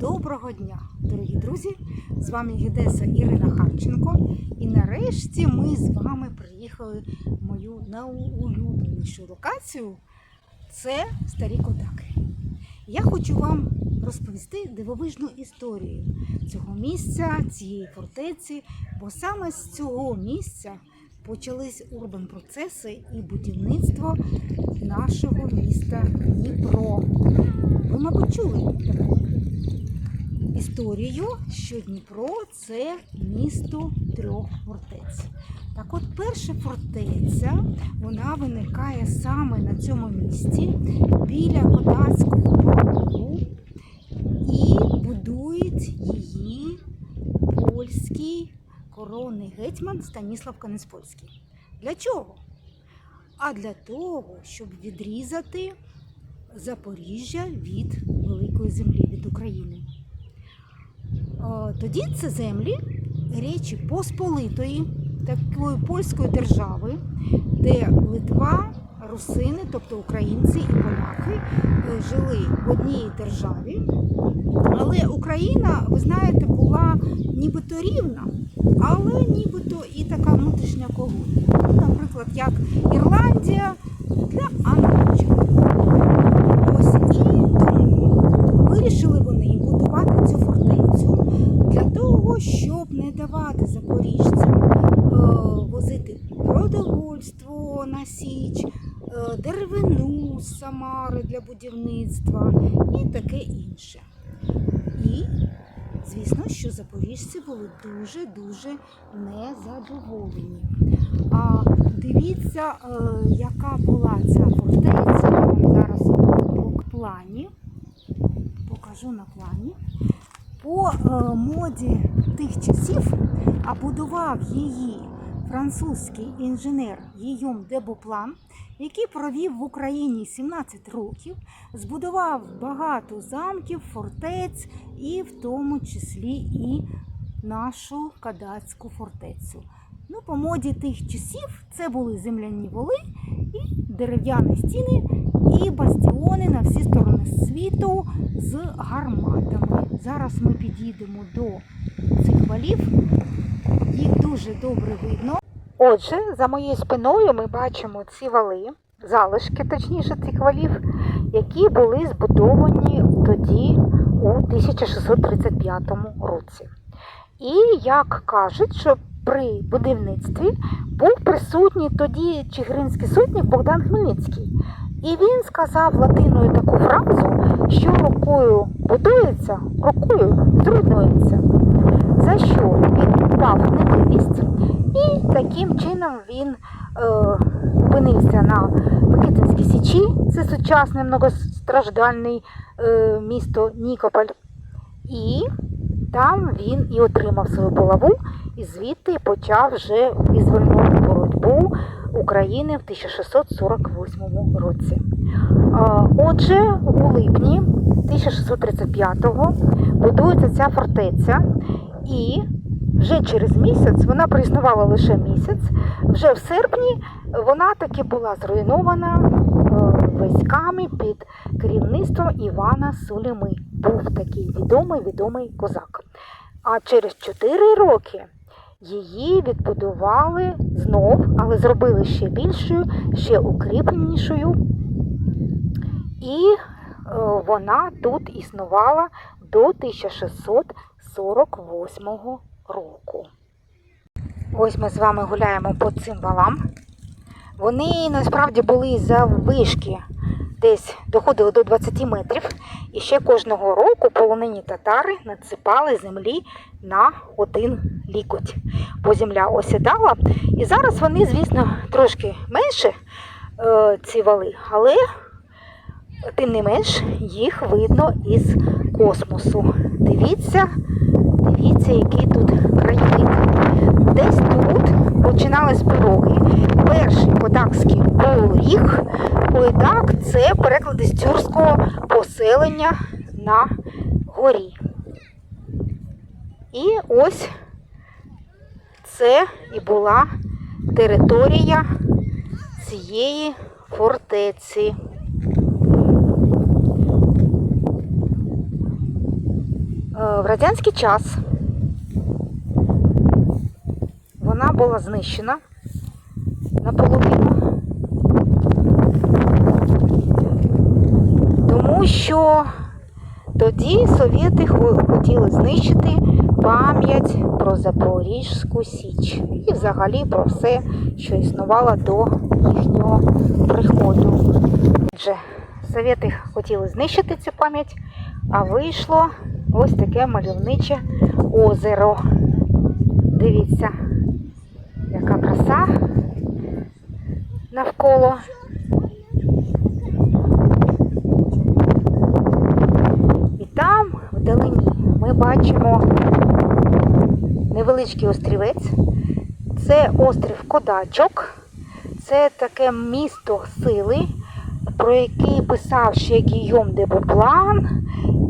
Доброго дня, дорогі друзі! З вами Гедеса Ірина Харченко. І нарешті ми з вами приїхали в мою найулюбленішу локацію. Це старі кодаки. Я хочу вам розповісти дивовижну історію цього місця, цієї фортеці, бо саме з цього місця почались урбан процеси і будівництво нашого міста Дніпро. Ви, мабуть, чули таку історію, що Дніпро це місто трьох фортець. Так от перша фортеця вона виникає саме на цьому місці біля Кодацького порту і будують її польський коронний гетьман Станіслав Канеспольський. Для чого? А для того, щоб відрізати Запоріжжя від великої землі, від України. Е, Тоді це землі Речі Посполитої, такої польської держави, де Литва, русини, тобто українці і поляки, е, жили в одній державі. Але Україна, ви знаєте, була нібито рівна, але нібито і така внутрішня. Ну, Наприклад, як Ірландія для англійчан. Ось і тому вирішили вони будувати цю фортецю для того, щоб не давати запоріжцям е, возити продовольство на січ, е, деревину з Самари для будівництва і таке інше. І, звісно, що запоріжці були дуже-дуже незадоволені. А дивіться, е, яка була ця фортеця. Я вам зараз по плані покажу на плані. Е, моді тих часів, а будував її французький інженер Гійом де Боплан, який провів в Україні 17 років, збудував багато замків, фортець і в тому числі і нашу кадацьку фортецю. Ну, по моді тих часів це були земляні воли і дерев'яні стіни, і бастіони на всі сторони світу з гарматами. Зараз ми підійдемо до цих валів. Їх дуже добре видно. Отже, за моєю спиною ми бачимо ці вали, залишки, точніше, цих валів, які були збудовані тоді у 1635 році. І як кажуть, що при будівництві був присутній тоді чигиринський сотник Богдан Хмельницький. І він сказав латиною таку фразу, що рукою будується, рукою зруйнується. За що він впав в немилість, і таким чином він е, опинився на Микитинській Січі, це сучасне многостраждальне е, місто Нікополь. І там він і отримав свою булаву, і звідти почав вже визвольну боротьбу України в 1648 році. Отже, у липні 1635-го будується ця фортеця, і вже через місяць, вона проіснувала лише місяць, вже в серпні вона таки була зруйнована е, військами під керівництвом Івана Суліми. Був такий відомий відомий козак. А через 4 роки її відбудували знов, але зробили ще більшою, ще укріпленішою. І е, вона тут існувала до 1648 року. Ось ми з вами гуляємо по цим валам. Вони насправді були заввишки, десь доходили до 20 метрів. І ще кожного року полонені татари надсипали землі на один лікоть. Бо земля осідала. І зараз вони, звісно, трошки менше е, ці вали, але тим не менш їх видно із космосу. Дивіться, дивіться, який тут краєвид. Десь тут починались пороги. Перший кодакський поріг. Койдак це переклади з тюркського поселення на горі. І ось це і була територія цієї фортеці. в радянський час вона була знищена наполовину. Тому що тоді совєти хотіли знищити пам'ять про Запорізьку Січ і взагалі про все, що існувало до їхнього приходу. Отже, совєти хотіли знищити цю пам'ять, а вийшло ось таке мальовниче озеро. Дивіться, яка краса навколо. І там, вдалині, ми бачимо невеличкий острівець. Це острів Кодачок. Це таке місто сили, про який писав ще Гійом де Буплан,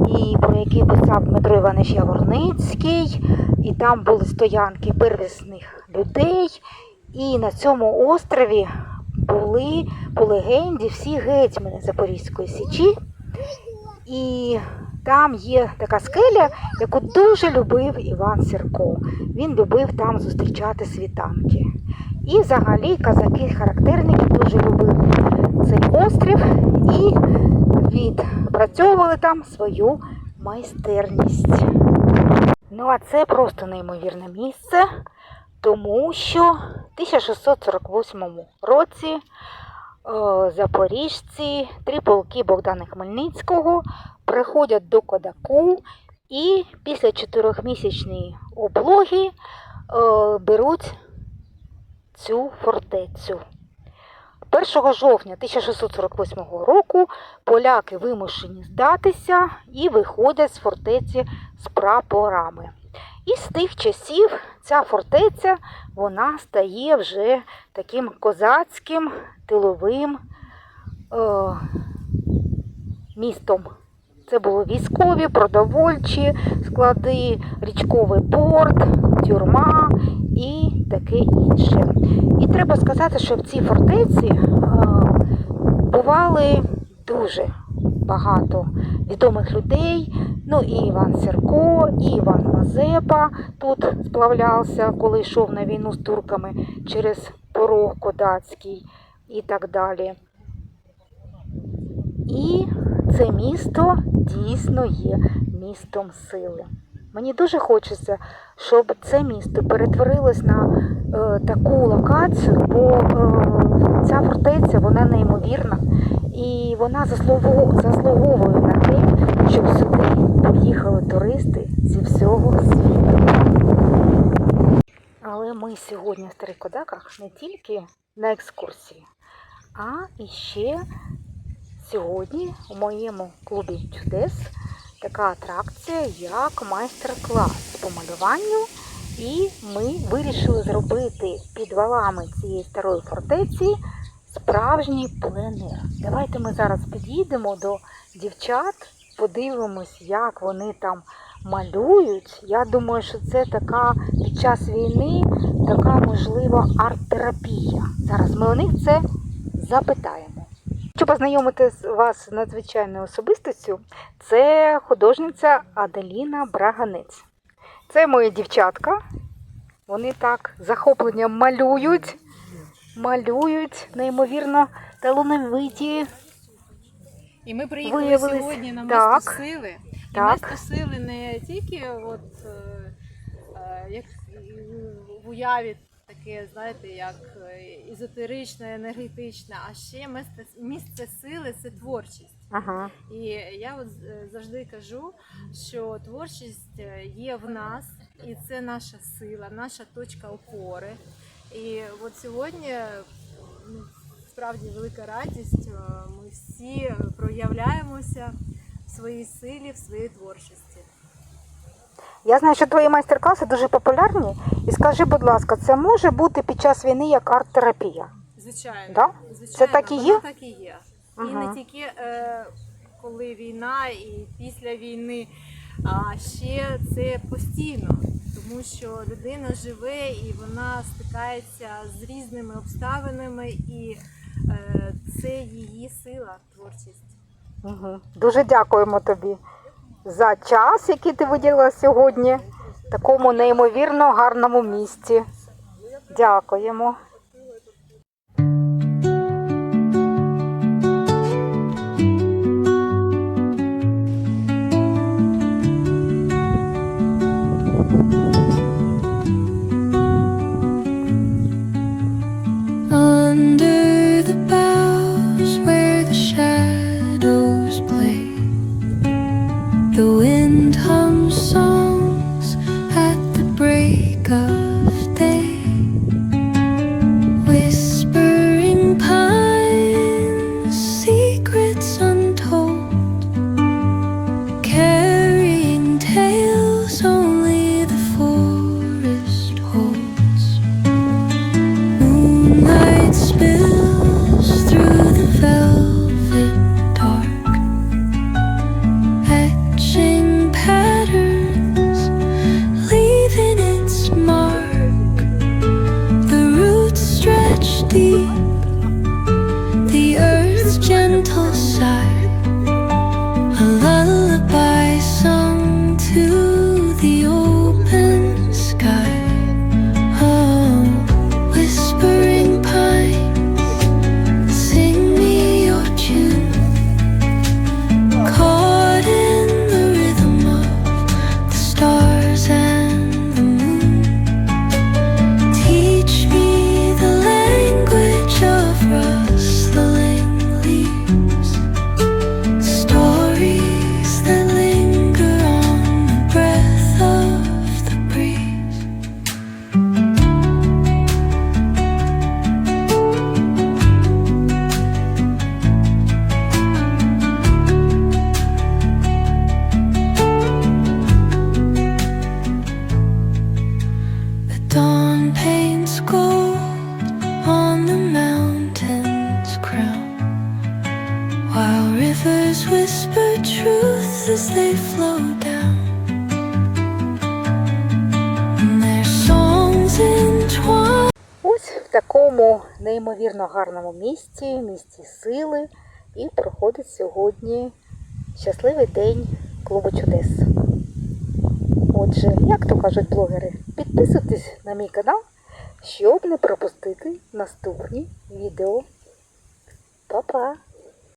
і про який писав Дмитро Іванович Яворницький. І там були стоянки первісних людей. І на цьому острові були по легенді всі гетьмани Запорізької Січі. І там є така скеля, яку дуже любив Іван Сірко. Він любив там зустрічати світанки. І взагалі казаки-характерники дуже любили цей острів і відпрацьовували там свою майстерність. Ну а це просто неймовірне місце, тому що в 1648 році запоріжці, три полки Богдана Хмельницького приходять до Кодаку і після чотирьохмісячної облоги е, беруть цю фортецю. 1 жовтня 1648 року поляки вимушені здатися і виходять з фортеці з прапорами. І з тих часів ця фортеця вона стає вже таким козацьким тиловим е, містом. Це були військові, продовольчі склади, річковий порт, тюрма і таке інше. І треба сказати, що в цій фортеці е, бували дуже багато відомих людей. Ну і Іван Сірко, і Іван Мазепа тут сплавлявся, коли йшов на війну з турками через порог Кодацький і так далі. І це місто дійсно є містом сили. Мені дуже хочеться, щоб це місто перетворилось на е, таку локацію, бо е, ця фортеця вона неймовірна і вона заслуговує на те, щоб сюди поїхали туристи зі всього світу. Але ми сьогодні в Старих Кодаках не тільки на екскурсії, а іще Сьогодні у моєму клубі чудес така атракція, як майстер-клас по малюванню. І ми вирішили зробити під валами цієї старої фортеці справжній пленер. Давайте ми зараз підійдемо до дівчат, подивимось, як вони там малюють. Я думаю, що це така під час війни така можлива арт-терапія. Зараз ми у них це запитаємо. Хочу познайомити з вас з надзвичайною особистістю. Це художниця Аделіна Браганець. Це мої дівчатка. Вони так захопленням малюють, малюють неймовірно талановиті. І ми приїхали Виявилось, сьогодні на так, місто сили. І так. місто сили не тільки от, е, е, як в уяві таке, знаєте, як е, ізотеричне, енергетичне, а ще місце, місце сили це творчість. Ага. І я от завжди кажу, що творчість є в нас, і це наша сила, наша точка опори. І от сьогодні справді велика радість. е, Ми всі проявляємося в своїй силі, в своїй творчості. Я знаю, що твої майстер-класи дуже популярні. І скажи, будь ласка, це може бути під час війни як арт-терапія? Звичайно, Да? звичайно, Це так і воно є? так і є. І не тільки е, коли війна, і після війни, а ще це постійно, тому що людина живе і вона стикається з різними обставинами, і це її сила, творчість. Угу. Дуже дякуємо тобі за час, який ти виділила сьогодні в такому неймовірно гарному місці. Дякуємо. 地 такому неймовірно гарному місці, місці сили, і проходить сьогодні щасливий день клубу чудес. Отже, як то кажуть блогери, підписуйтесь на мій канал, щоб не пропустити наступні відео. Па-па!